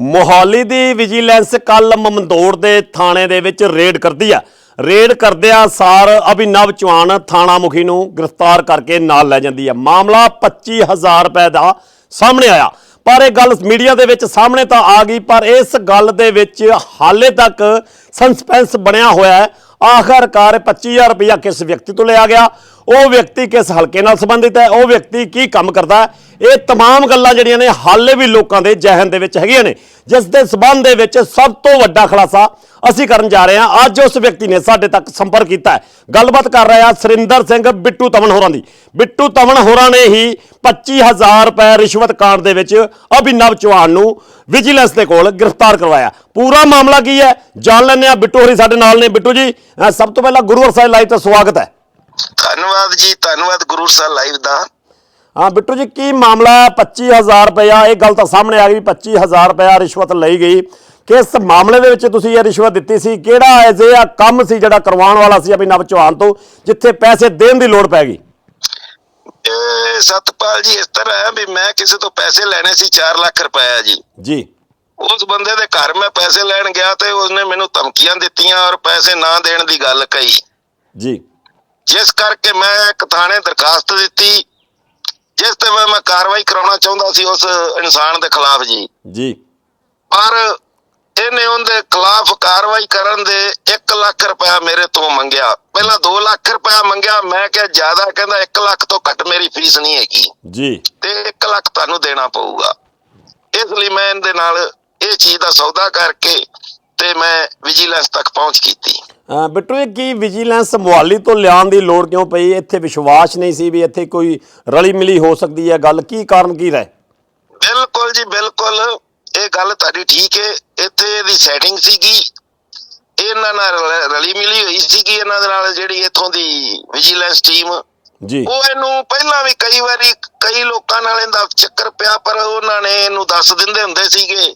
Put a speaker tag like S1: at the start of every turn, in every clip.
S1: ਮੋਹਾਲੀ ਦੀ vigilance ਕੱਲ ਮਮਦੋੜ ਦੇ ਥਾਣੇ ਦੇ ਵਿੱਚ ਰੇਡ ਕਰਦੀ ਆ। ਰੇਡ ਕਰਦਿਆਂ ਸਾਰ ਅਭਿਨਵ ਚੌਹਾਨ ਥਾਣਾ ਮੁਖੀ ਨੂੰ ਗ੍ਰਿਫਤਾਰ ਕਰਕੇ ਨਾਲ ਲੈ ਜਾਂਦੀ ਆ। ਮਾਮਲਾ 25000 ਰੁਪਏ ਦਾ ਸਾਹਮਣੇ ਆਇਆ। ਪਰ ਇਹ ਗੱਲ ਮੀਡੀਆ ਦੇ ਵਿੱਚ ਸਾਹਮਣੇ ਤਾਂ ਆ ਗਈ, ਪਰ ਇਸ ਗੱਲ ਦੇ ਵਿੱਚ ਹਾਲੇ ਤੱਕ ਸਸਪੈਂਸ ਬਣਿਆ ਹੋਇਆ ਹੈ। ਆਖਰਕਾਰ 25000 ਰੁਪਇਆ ਕਿਸ ਵਿਅਕਤੀ ਤੋਂ ਲਿਆ ਗਿਆ? ਉਹ ਵਿਅਕਤੀ ਕਿਸ ਹਲਕੇ ਨਾਲ ਸੰਬੰਧਿਤ ਹੈ? ਉਹ ਵਿਅਕਤੀ ਕੀ ਕੰਮ ਕਰਦਾ ਹੈ? ਇਹ तमाम ਗੱਲਾਂ ਜਿਹੜੀਆਂ ਨੇ ਹਾਲੇ ਵੀ ਲੋਕਾਂ ਦੇ ਜਹਨ ਦੇ ਵਿੱਚ ਹੈਗੀਆਂ ਨੇ ਜਿਸ ਦੇ ਸਬੰਧ ਦੇ ਵਿੱਚ ਸਭ ਤੋਂ ਵੱਡਾ ਖੁਲਾਸਾ ਅਸੀਂ ਕਰਨ ਜਾ ਰਹੇ ਹਾਂ ਅੱਜ ਉਸ ਵਿਅਕਤੀ ਨੇ ਸਾਡੇ ਤੱਕ ਸੰਪਰਕ ਕੀਤਾ ਹੈ ਗੱਲਬਾਤ ਕਰ ਰਿਹਾ ਹੈ ਸੁਰਿੰਦਰ ਸਿੰਘ ਬਿੱਟੂ ਤਮਨ ਹੋਰਾਂ ਦੀ ਬਿੱਟੂ ਤਮਨ ਹੋਰਾਂ ਨੇ ਹੀ 25000 ਰੁਪਏ ਰਿਸ਼ਵਤ ਕਾਂਡ ਦੇ ਵਿੱਚ ਅਭਿਨਵ ਚੌਹਾਨ ਨੂੰ ਵਿਜੀਲੈਂਸ ਦੇ ਕੋਲ ਗ੍ਰਿਫਤਾਰ ਕਰਵਾਇਆ ਪੂਰਾ ਮਾਮਲਾ ਕੀ ਹੈ ਜਾਣ ਲੈਂਦੇ ਹਾਂ ਬਿੱਟੂ ਹੋਰੀ ਸਾਡੇ ਨਾਲ ਨੇ ਬਿੱਟੂ ਜੀ ਅਹ ਸਭ ਤੋਂ ਪਹਿਲਾਂ ਗੁਰੂ ਸਾਹਿਬ ਲਾਈਵ ਤੇ ਸਵਾਗਤ ਹੈ
S2: ਧੰਨਵਾਦ ਜੀ ਧੰਨਵਾਦ ਗੁਰੂ ਸਾਹਿਬ ਲਾਈਵ ਦਾ
S1: ਹਾਂ ਬਿੱਟੂ ਜੀ ਕੀ ਮਾਮਲਾ ਹੈ? 25000 ਰੁਪਇਆ ਇਹ ਗੱਲ ਤਾਂ ਸਾਹਮਣੇ ਆ ਗਈ 25000 ਰੁਪਇਆ ਰਿਸ਼ਵਤ ਲਈ ਗਈ। ਕਿਸ ਮਾਮਲੇ ਦੇ ਵਿੱਚ ਤੁਸੀਂ ਇਹ ਰਿਸ਼ਵਤ ਦਿੱਤੀ ਸੀ? ਕਿਹੜਾ ਅਜਿਹਾ ਕੰਮ ਸੀ ਜਿਹੜਾ ਕਰਵਾਉਣ ਵਾਲਾ ਸੀ ਅਭਿਨਵ ਚੌਹਾਨ ਤੋਂ ਜਿੱਥੇ ਪੈਸੇ ਦੇਣ ਦੀ ਲੋੜ ਪੈ ਗਈ?
S2: ਇਹ ਸਤਪਾਲ ਜੀ ਇਸ ਤਰ੍ਹਾਂ ਹੈ ਵੀ ਮੈਂ ਕਿਸੇ ਤੋਂ ਪੈਸੇ ਲੈਣੇ ਸੀ 4 ਲੱਖ ਰੁਪਏ ਜੀ।
S1: ਜੀ।
S2: ਉਸ ਬੰਦੇ ਦੇ ਘਰ ਮੈਂ ਪੈਸੇ ਲੈਣ ਗਿਆ ਤੇ ਉਸਨੇ ਮੈਨੂੰ ਧਮਕੀਆਂ ਦਿੱਤੀਆਂ ਔਰ ਪੈਸੇ ਨਾ ਦੇਣ ਦੀ ਗੱਲ ਕਹੀ।
S1: ਜੀ।
S2: ਜਿਸ ਕਰਕੇ ਮੈਂ ਇੱਕ ਥਾਣੇ ਦਰਖਾਸਤ ਦਿੱਤੀ ਜਿਸ ਤੇ ਮੈਂ ਮੈਂ ਕਾਰਵਾਈ ਕਰਾਉਣਾ ਚਾਹੁੰਦਾ ਸੀ ਉਸ ਇਨਸਾਨ ਦੇ ਖਿਲਾਫ ਜੀ।
S1: ਜੀ।
S2: ਪਰ ਇਹਨੇ ਉਹਦੇ ਖਿਲਾਫ ਕਾਰਵਾਈ ਕਰਨ ਦੇ 1 ਲੱਖ ਰੁਪਇਆ ਮੇਰੇ ਤੋਂ ਮੰਗਿਆ। ਪਹਿਲਾਂ 2 ਲੱਖ ਰੁਪਇਆ ਮੰਗਿਆ। ਮੈਂ ਕਿਹਾ ਜ਼ਿਆਦਾ ਕਹਿੰਦਾ 1 ਲੱਖ ਤੋਂ ਘੱਟ ਮੇਰੀ ਫੀਸ ਨਹੀਂ ਹੈਗੀ।
S1: ਜੀ।
S2: ਤੇ 1 ਲੱਖ ਤੁਹਾਨੂੰ ਦੇਣਾ ਪਊਗਾ। ਇਸ ਲਈ ਮੈਂ ਇਹਦੇ ਨਾਲ ਇਹ ਚੀਜ਼ ਦਾ ਸੌਦਾ ਕਰਕੇ ਤੇ ਮੈਂ ਵਿਜੀਲੈਂਸ ਤੱਕ ਪਹੁੰਚ ਕੀਤੀ।
S1: ਬਿੱਟੂ ਇਹ ਕੀ ਵਿਜੀਲੈਂਸ ਮੁਹਾਲੀ ਤੋਂ ਲਿਆਉਣ ਦੀ ਲੋੜ ਕਿਉਂ ਪਈ? ਇੱਥੇ ਵਿਸ਼ਵਾਸ ਨਹੀਂ ਸੀ ਵੀ ਇੱਥੇ ਕੋਈ ਰਲੀ ਮਿਲੀ ਹੋ ਸਕਦੀ ਹੈ ਗੱਲ। ਕੀ ਕਾਰਨ ਕੀ ਰਹੇ?
S2: ਬਿਲਕੁਲ ਜੀ ਬਿਲਕੁਲ। ਇਹ ਗੱਲ ਤੁਹਾਡੀ ਠੀਕ ਹੈ। ਇੱਥੇ ਇਹਦੀ ਸੈਟਿੰਗ ਸੀਗੀ। ਇਹਨਾਂ ਨਾਲ ਰਲ- ਰਲੀ ਮਿਲੀ ਹੋਈ ਸੀਗੀ ਇਹਨਾਂ ਦੇ ਨਾਲ ਜਿਹੜੀ ਇੱਥੋਂ ਦੀ ਵਿਜੀਲੈਂਸ ਟੀਮ
S1: ਜੀ।
S2: ਉਹ ਇਹਨੂੰ ਪਹਿਲਾਂ ਵੀ ਕਈ ਵਾਰੀ ਕਈ ਲੋਕਾਂ ਨਾਲ ਇਹਦਾ ਚੱਕਰ ਪਿਆ ਪਰ ਉਹਨਾਂ ਨੇ ਇਹਨੂੰ ਦੱਸ ਦਿੰਦੇ ਹੁੰਦੇ ਸੀਗੇ।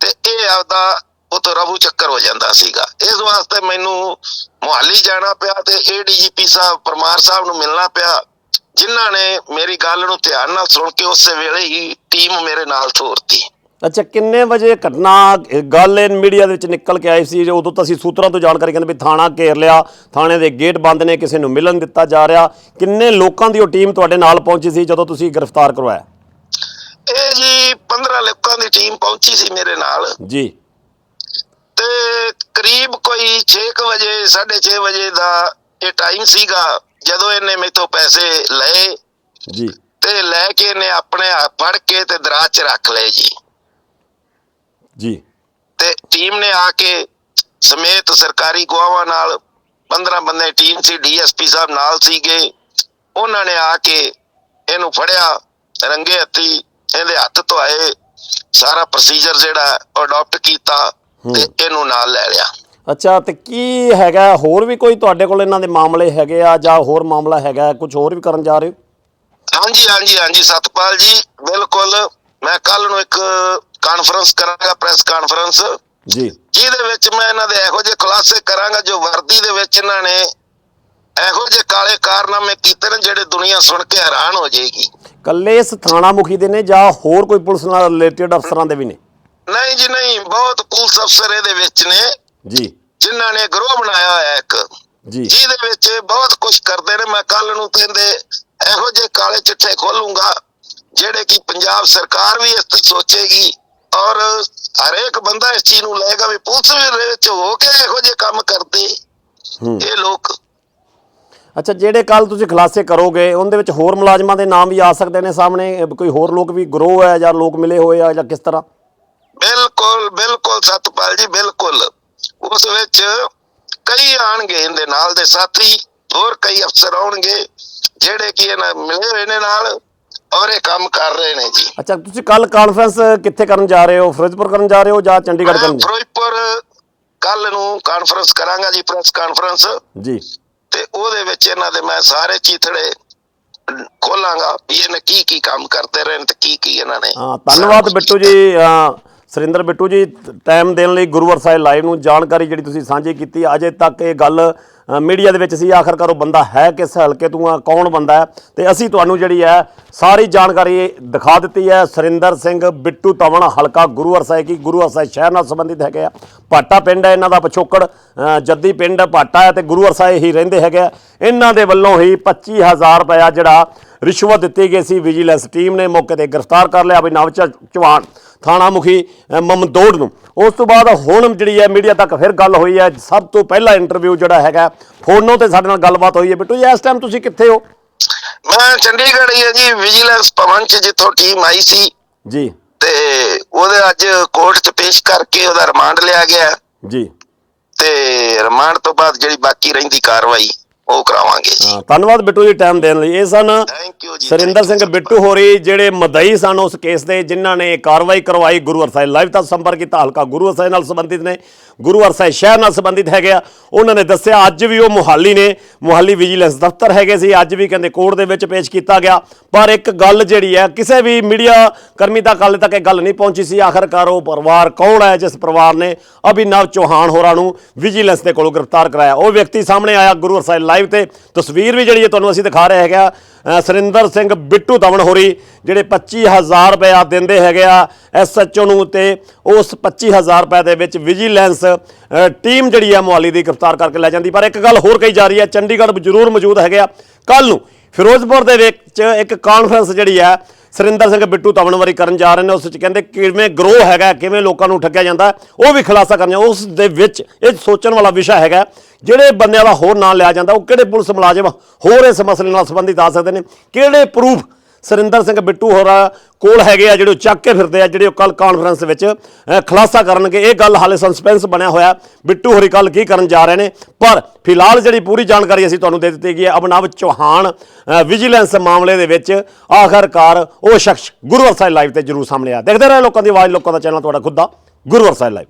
S2: ਤੇ ਇਹ ਆਪਦਾ ਉਹ ਤੋਂ ਰਫੂ ਚੱਕਰ ਹੋ ਜਾਂਦਾ ਸੀਗਾ। ਇਸ ਵਾਸਤੇ ਮੈਨੂੰ ਮੁਹਾਲੀ ਜਾਣਾ ਪਿਆ ਤੇ ਏਡੀਜੀਪੀ ਸਾਹਿਬ ਪਰਮਾਰ ਸਾਹਿਬ ਨੂੰ ਮਿਲਣਾ ਪਿਆ ਜਿਨ੍ਹਾਂ ਨੇ ਮੇਰੀ ਗੱਲ ਨੂੰ ਧਿਆਨ ਨਾਲ ਸੁਣ ਕੇ ਉਸੇ ਵੇਲੇ ਹੀ ਟੀਮ ਮੇਰੇ ਨਾਲ ਤੋਰਤੀ
S1: ਅੱਛਾ ਕਿੰਨੇ ਵਜੇ ਘਟਨਾ ਗੱਲ ਇਹ ਮੀਡੀਆ ਦੇ ਵਿੱਚ ਨਿਕਲ ਕੇ ਆਈ ਸੀ ਉਦੋਂ ਤਾਂ ਅਸੀਂ ਸੂਤਰਾਂ ਤੋਂ ਜਾਣਕਾਰੀ ਕਹਿੰਦੇ ਵੀ ਥਾਣਾ ਘੇਰ ਲਿਆ ਥਾਣੇ ਦੇ ਗੇਟ ਬੰਦ ਨੇ ਕਿਸੇ ਨੂੰ ਮਿਲਣ ਦਿੱਤਾ ਜਾ ਰਿਹਾ। ਕਿੰਨੇ ਲੋਕਾਂ ਦੀ ਉਹ ਟੀਮ ਤੁਹਾਡੇ ਨਾਲ ਪਹੁੰਚੀ ਸੀ ਜਦੋਂ ਤੁਸੀਂ ਗ੍ਰਿਫਤਾਰ ਕਰਵਾਇਆ?
S2: ਇਹ ਜੀ 15 ਲੋਕਾਂ ਦੀ ਟੀਮ ਪਹੁੰਚੀ ਸੀ ਮੇਰੇ ਨਾਲ।
S1: ਜੀ।
S2: ਤੇ ਕਰੀਬ ਕੋਈ 6 ਵਜੇ 6:30 ਵਜੇ ਦਾ ਇਹ ਟਾਈਮ ਸੀਗਾ ਜਦੋਂ ਇਹਨੇ ਮੇਥੋਂ ਪੈਸੇ ਲਏ।
S1: ਜੀ।
S2: ਤੇ ਲੈ ਕੇ ਇਹਨੇ ਆਪਣੇ ਹੱਥ ਫੜ ਕੇ ਤੇ ਦਰਾਜ 'ਚ ਰੱਖ ਲਏ ਜੀ।
S1: ਜੀ।
S2: ਤੇ ਟੀਮ ਨੇ ਆ ਕੇ ਸਮੇਤ ਸਰਕਾਰੀ ਗਵਾਹਾਂ ਨਾਲ 15 ਬੰਦੇ ਟੀਮ ਸੀ ਡੀਐਸਪੀ ਸਾਹਿਬ ਨਾਲ ਸੀਗੇ। ਉਹਨਾਂ ਨੇ ਆ ਕੇ ਇਹਨੂੰ ਫੜਿਆ ਰੰਗੇ ਹੱਥੀ ਇਹਦੇ ਹੱਥ ਧੋਏ। ਸਾਰਾ ਪ੍ਰੋਸੀਜਰ ਜਿਹੜਾ ਅਡਾਪਟ ਕੀਤਾ। ਤੇ ਇਹਨੂੰ ਨਾਲ ਲੈ ਲਿਆ।
S1: ਅੱਛਾ ਤੇ ਕੀ ਹੈਗਾ? ਹੋਰ ਵੀ ਕੋਈ ਤੁਹਾਡੇ ਕੋਲ ਇਹਨਾਂ ਦੇ ਮਾਮਲੇ ਹੈਗੇ ਆ ਜਾਂ ਹੋਰ ਮਾਮਲਾ ਹੈਗਾ? ਕੁਝ ਹੋਰ ਵੀ ਕਰਨ ਜਾ ਰਹੇ ਹੋ?
S2: ਹਾਂਜੀ ਹਾਂਜੀ ਹਾਂਜੀ ਸਤਪਾਲ ਜੀ ਬਿਲਕੁਲ। ਮੈਂ ਕੱਲ ਨੂੰ ਇੱਕ ਕਾਨਫਰੰਸ ਕਰਾਂਗਾ ਪ੍ਰੈਸ ਕਾਨਫਰੰਸ
S1: ਜੀ।
S2: ਜਿਹਦੇ ਵਿੱਚ ਮੈਂ ਇਹਨਾਂ ਦੇ ਇਹੋ ਜਿਹੇ ਖੁਲਾਸੇ ਕਰਾਂਗਾ ਜੋ ਵਰਦੀ ਦੇ ਵਿੱਚ ਇਹਨਾਂ ਨੇ ਇਹੋ ਜਿਹੇ ਕਾਲੇ ਕਾਰਨਾਮੇ ਕੀਤੇ ਨੇ ਜਿਹੜੇ ਦੁਨੀਆ ਸੁਣ ਕੇ ਹੈਰਾਨ ਹੋ ਜਾਏਗੀ।
S1: ਕੱਲੇ ਇਸ ਥਾਣਾ ਮੁਖੀ ਦੇ ਨੇ ਜਾਂ ਹੋਰ ਕੋਈ ਪੁਲਿਸ ਨਾਲ ਰਿਲੇਟਡ ਅਫਸਰਾਂ ਦੇ ਵੀ ਨੇ?
S2: ਨਹੀਂ ਜੀ ਨਹੀਂ ਬਹੁਤ ਪੁਲਿਸ ਅਫਸਰ ਇਹਦੇ ਵਿੱਚ ਨੇ
S1: ਜੀ।
S2: ਜਿਨ੍ਹਾਂ ਨੇ ਗਰੋਹ ਬਣਾਇਆ ਹੋਇਆ ਇੱਕ।
S1: ਜੀ।
S2: ਜਿਹਦੇ ਵਿੱਚ ਬਹੁਤ ਕੁਝ ਕਰਦੇ ਨੇ। ਮੈਂ ਕੱਲ ਨੂੰ ਕਹਿੰਦੇ ਇਹੋ ਜਿਹੇ ਕਾਲੇ ਚਿੱਠੇ ਖੋਲੂੰਗਾ ਜਿਹੜੇ ਕਿ ਪੰਜਾਬ ਸਰਕਾਰ ਵੀ ਇਸ ਤੇ ਸੋਚੇਗੀ ਔਰ ਹਰੇਕ ਬੰਦਾ ਇਸ ਚੀਜ਼ ਨੂੰ ਲਏਗਾ ਵੀ ਪੁਲਿਸ ਵੀ ਵਿੱਚ ਹੋ ਕੇ ਇਹੋ ਜਿਹੇ ਕੰਮ ਕਰਦੇ। ਇਹ ਲੋਕ।
S1: ਅੱਛਾ ਜਿਹੜੇ ਕੱਲ ਤੁਸੀਂ ਖੁਲਾਸੇ ਕਰੋਗੇ ਉਹਦੇ ਵਿੱਚ ਹੋਰ ਮੁਲਾਜ਼ਮਾਂ ਦੇ ਨਾਮ ਵੀ ਆ ਸਕਦੇ ਨੇ ਸਾਹਮਣੇ? ਕੋਈ ਹੋਰ ਲੋਕ ਵੀ ਗਰੋਹ ਹੈ ਜਾਂ ਲੋਕ ਮਿਲੇ ਹੋਏ ਆ ਜਾਂ ਕਿਸ ਤਰ੍ਹਾਂ?
S2: ਬਿਲਕੁਲ ਬਿਲਕੁਲ ਸਤਪਾਲ ਜੀ ਬਿਲਕੁਲ। ਉਸ ਵਿੱਚ ਕਈ ਆਣਗੇ ਇਹਦੇ ਨਾਲ ਦੇ ਸਾਥੀ ਹੋਰ ਕਈ ਅਫਸਰ ਆਉਣਗੇ ਜਿਹੜੇ ਕਿ ਇਹਨਾਂ ਮਿਲੇ ਹੋਏ ਨੇ ਨਾਲ ਔਰ ਇਹ ਕੰਮ ਕਰ ਰਹੇ ਨੇ ਜੀ।
S1: ਅੱਛਾ ਤੁਸੀਂ ਕੱਲ ਕਾਨਫਰੰਸ ਕਿੱਥੇ ਕਰਨ ਜਾ ਰਹੇ ਹੋ? ਫਿਰੋਜ਼ਪੁਰ ਕਰਨ ਜਾ ਰਹੇ ਹੋ ਜਾਂ ਚੰਡੀਗੜ੍ਹ ਕਰਨ? ਜਾ
S2: ਫਿਰੋਜ਼ਪੁਰ ਕੱਲ ਨੂੰ ਕਾਨਫਰੰਸ ਕਰਾਂਗਾ ਜੀ ਪ੍ਰੈਸ ਕਾਨਫਰੰਸ
S1: ਜੀ।
S2: ਤੇ ਉਹਦੇ ਵਿੱਚ ਇਹਨਾਂ ਦੇ ਮੈਂ ਸਾਰੇ ਚੀਥੜੇ ਖੋਲਾਂਗਾ ਵੀ ਇਹਨੇ ਕੀ ਕੀ ਕੰਮ ਕਰਦੇ ਰਹੇ ਨੇ ਤੇ ਕੀ ਕੀ ਇਹਨਾਂ ਨੇ
S1: ਹਾਂ ਧੰਨਵਾਦ ਬਿੱਟੂ ਜੀ ਸੁਰਿੰਦਰ ਬਿੱਟੂ ਜੀ ਟਾਈਮ ਦੇਣ ਲਈ ਗੁਰੂਵਰ ਸਾਹਿਬ ਲਾਈਵ ਨੂੰ ਜਾਣਕਾਰੀ ਜਿਹੜੀ ਤੁਸੀਂ ਸਾਂਝੀ ਕੀਤੀ, ਅਜੇ ਤੱਕ ਇਹ ਗੱਲ ਮੀਡੀਆ ਦੇ ਵਿੱਚ ਸੀ, ਆਖਰਕਾਰ ਉਹ ਬੰਦਾ ਹੈ ਕਿਸ ਹਲਕੇ ਤੋਂ ਆ, ਕੌਣ ਬੰਦਾ ਹੈ? ਤੇ ਅਸੀਂ ਤੁਹਾਨੂੰ ਜਿਹੜੀ ਹੈ, ਸਾਰੀ ਜਾਣਕਾਰੀ ਦਿਖਾ ਦਿੱਤੀ ਹੈ। ਸੁਰਿੰਦਰ ਸਿੰਘ ਬਿੱਟੂ ਤਵਣ ਹਲਕਾ ਗੁਰੂਵਰ ਸਾਹਿਬ ਕੀ, ਗੁਰੂਵਰ ਸਾਹਿਬ ਸ਼ਹਿਰ ਨਾਲ ਸੰਬੰਧਿਤ ਹੈਗੇ ਆ। ਪਾਟਾ ਪਿੰਡ ਹੈ ਇਹਨਾਂ ਦਾ ਪਿਛੋਕੜ ਜੱਦੀ ਪਿੰਡ ਪਾਟਾ ਹੈ ਤੇ ਗੁਰੂਵਰ ਸਾਹਿਬ ਹੀ ਰਹਿੰਦੇ ਹੈਗੇ ਆ। ਇਹਨਾਂ ਦੇ ਵੱਲੋਂ ਹੀ 25000 ਰੁਪਇਆ ਜਿਹੜਾ ਰਿਸ਼ਵਤ ਦਿੱਤੀ ਗਈ ਸੀ ਵਿਜੀਲੈਂਸ ਟੀਮ ਨੇ ਮੌਕੇ ਤੇ ਗ੍ਰਿਫਤਾਰ ਕਰ ਲਿਆ। ਵੀ ਚ- ਚੌਹਾਨ ਥਾਣਾ ਮੁਖੀ ਮਮਦੋੜ ਨੂੰ। ਉਸ ਤੋਂ ਬਾਅਦ ਹੁਣ ਜਿਹੜੀ ਹੈ ਮੀਡੀਆ ਤੱਕ ਫਿਰ ਗੱਲ ਹੋਈ ਹੈ ਸਭ ਤੋਂ ਪਹਿਲਾ ਇੰਟਰਵਿਊ ਜਿਹੜਾ ਹੈਗਾ ਫੋਨੋਂ ਤੇ ਸਾਡੇ ਨਾਲ ਗੱਲਬਾਤ ਹੋਈ ਹੈ। ਬਿੱਟੂ ਜੀ ਇਸ ਟਾਈਮ ਤੁਸੀਂ ਕਿੱਥੇ ਹੋ?
S2: ਮੈਂ ਚੰਡੀਗੜ੍ਹ ਹੀ ਹਾਂ ਜੀ ਵਿਜੀਲੈਂਸ ਭਵਨ ਚ ਜਿੱਥੋਂ ਟੀਮ ਆਈ ਸੀ।
S1: ਜੀ।
S2: ਤੇ ਉਹਦੇ ਅੱਜ ਕੋਰਟ 'ਚ ਪੇਸ਼ ਕਰਕੇ ਉਹਦਾ ਰਿਮਾਂਡ ਲਿਆ ਗਿਆ।
S1: ਜੀ।
S2: ਤੇ ਰਿਮਾਂਡ ਤੋਂ ਬਾਅਦ ਜਿਹੜੀ ਬਾਕੀ ਰਹਿੰਦੀ ਕਾਰਵਾਈ ਉਹ ਕਰਾਵਾਂਗੇ ਜੀ।
S1: ਹਾਂ, ਧੰਨਵਾਦ ਬਿੱਟੂ ਜੀ ਟਾਈਮ ਦੇਣ ਲਈ। ਇਹ ਸਨ
S2: ਥੈਂਕ ਯੂ ਜੀ
S1: ਸਰਿੰਦਰ ਸਿੰਘ. ਬਿੱਟੂ ਹੋਰੀ ਜਿਹੜੇ ਮਦਈ ਸਨ ਉਸ ਕੇਸ ਦੇ ਜਿਨ੍ਹਾਂ ਨੇ ਕਾਰਵਾਈ ਕਰਵਾਈ ਗੁਰੂ ਸਾਹਿਬ ਲਾਈਵ ਤੱਕ ਸੰਪਰਕ ਕੀਤਾ। ਹਲਕਾ ਗੁਰੂ ਸਾਹਿਬ ਨਾਲ ਸੰਬੰਧਿਤ ਨੇ। ਗੁਰੂ ਸਾਹਿਬ ਸ਼ਹਿਰ ਨਾਲ ਸੰਬੰਧਿਤ ਹੈਗੇ ਆ। ਉਹਨਾਂ ਨੇ ਦੱਸਿਆ ਅੱਜ ਵੀ ਉਹ ਮੁਹਾਲੀ ਨੇ। ਮੁਹਾਲੀ ਵਿਜੀਲੈਂਸ ਦਫ਼ਤਰ ਹੈਗੇ ਸੀ। ਅੱਜ ਵੀ ਕਹਿੰਦੇ ਕੋਰਟ ਦੇ ਵਿੱਚ ਪੇਸ਼ ਕੀਤਾ ਗਿਆ। ਪਰ ਇੱਕ ਗੱਲ ਜਿਹੜੀ ਹੈ ਕਿਸੇ ਵੀ ਮੀਡੀਆ ਕਰਮੀ ਤੱਕ ਹਾਲੇ ਤੱਕ ਇਹ ਗੱਲ ਨਹੀਂ ਪਹੁੰਚੀ ਸੀ। ਆਖਰਕਾਰ ਉਹ ਪਰਿਵਾਰ ਕੌਣ ਹੈ ਜਿਸ ਪਰਿਵਾਰ ਨੇ ਅਭਿਨਵ ਚੌਹਾਨ ਹੋਰਾਂ ਨੂੰ ਵਿਜੀਲੈਂਸ ਦੇ ਕੋਲੋਂ ਗ੍ਰਿਫਤਾਰ ਕਰਾਇਆ। ਉਹ ਵਿਅਕਤੀ ਸਾਹਮਣੇ ਆਇਆ ਗੁਰੂ ਸਾਹਿਬ ਲਾਈਵ ਤੇ ਤਸਵੀਰ ਵੀ ਜਿਹੜੀ ਹੈ ਤੁਹਾਨੂੰ ਅਸੀਂ ਦਿਖਾ ਰਹੇ ਹੈਗੇ ਆ ਸੁਰਿੰਦਰ ਸਿੰਘ ਬਿੱਟੂ ਦਵਣ ਹੋਰੀ, ਜਿਹੜੇ 25000 ਰੁਪਇਆ ਦਿੰਦੇ ਹੈਗੇ ਆ ਐਸਐਚਓ ਨੂੰ ਤੇ ਉਸ 25000 ਰੁਪਏ ਦੇ ਵਿੱਚ ਵਿਜੀਲੈਂਸ ਟੀਮ ਜਿਹੜੀ ਆ ਮੁਹਾਲੀ ਦੀ ਗ੍ਰਿਫਤਾਰ ਕਰਕੇ ਲੈ ਜਾਂਦੀ। ਪਰ ਇੱਕ ਗੱਲ ਹੋਰ ਕਹੀ ਜਾ ਰਹੀ ਹੈ, ਚੰਡੀਗੜ੍ਹ ਜ਼ਰੂਰ ਮੌਜੂਦ ਹੈਗੇ ਆ। ਕੱਲ ਨੂੰ ਫਿਰੋਜ਼ਪੁਰ ਦੇ ਵਿੱਚ ਇੱਕ ਕਾਨਫਰੰਸ ਜਿਹੜੀ ਹੈ ਸੁਰਿੰਦਰ ਸਿੰਘ ਬਿੱਟੂ ਤਵਣਵਾਰੀ ਕਰਨ ਜਾ ਰਹੇ ਨੇ, ਉਸ ਵਿੱਚ ਕਹਿੰਦੇ ਕਿਵੇਂ ਗਰੋਹ ਹੈਗਾ, ਕਿਵੇਂ ਲੋਕਾਂ ਨੂੰ ਠੱਗਿਆ ਜਾਂਦਾ, ਉਹ ਵੀ ਖੁਲਾਸਾ ਕਰਨ, ਉਸ ਦੇ ਵਿੱਚ ਇਹ ਸੋਚਣ ਵਾਲਾ ਵਿਸ਼ਾ ਹੈਗਾ, ਜਿਹੜੇ ਬੰਦਿਆਂ ਦਾ ਹੋਰ ਨਾਂ ਲਿਆ ਜਾਂਦਾ, ਉਹ ਕਿਹੜੇ ਪੁਲਿਸ ਮੁਲਾਜ਼ਮ ਹੋਰ ਇਸ ਮਸਲੇ ਨਾਲ ਸੰਬੰਧਿਤ ਆ ਸਕਦੇ ਨੇ। ਕਿਹੜੇ ਪ੍ਰੂਫ ਸੁਰਿੰਦਰ ਸਿੰਘ ਬਿੱਟੂ ਹੋਰਾਂ ਕੋਲ ਹੈਗੇ ਆ, ਜਿਹੜੇ ਉਹ ਚੱਕ ਕੇ ਫਿਰਦੇ ਆ, ਜਿਹੜੇ ਉਹ ਕੱਲ ਕਾਨਫਰੰਸ ਵਿੱਚ ਖੁਲਾਸਾ ਕਰਨਗੇ। ਇਹ ਗੱਲ ਹਾਲੇ ਸਸਪੈਂਸ ਬਣਿਆ ਹੋਇਆ। ਬਿੱਟੂ ਹੋਰੀ ਕੱਲ ਕੀ ਕਰਨ ਜਾ ਰਹੇ ਨੇ? ਪਰ ਫਿਲਹਾਲ ਜਿਹੜੀ ਪੂਰੀ ਜਾਣਕਾਰੀ ਅਸੀਂ ਤੁਹਾਨੂੰ ਦੇ ਦਿੱਤੀ ਗਈ ਹੈ ਅਭਿਨਵ ਚੌਹਾਨ ਵਿਜੀਲੈਂਸ ਮਾਮਲੇ ਦੇ ਵਿੱਚ ਆਖਰਕਾਰ ਉਹ ਸ਼ਖਸ ਗੁਰੂਵਰ ਸਾਹਿਬ ਲਾਈਵ ਤੇ ਜ਼ਰੂਰ ਸਾਹਮਣੇ ਆ। ਦੇਖਦੇ ਰਹੇ ਲੋਕਾਂ ਦੀ ਆਵਾਜ਼, ਲੋਕਾਂ ਦਾ ਚੈਨਲ, ਤੁਹਾਡਾ ਖੁਦ ਦਾ ਗੁਰੂਵਰ ਸਾਹਿਬ ਲਾਈਵ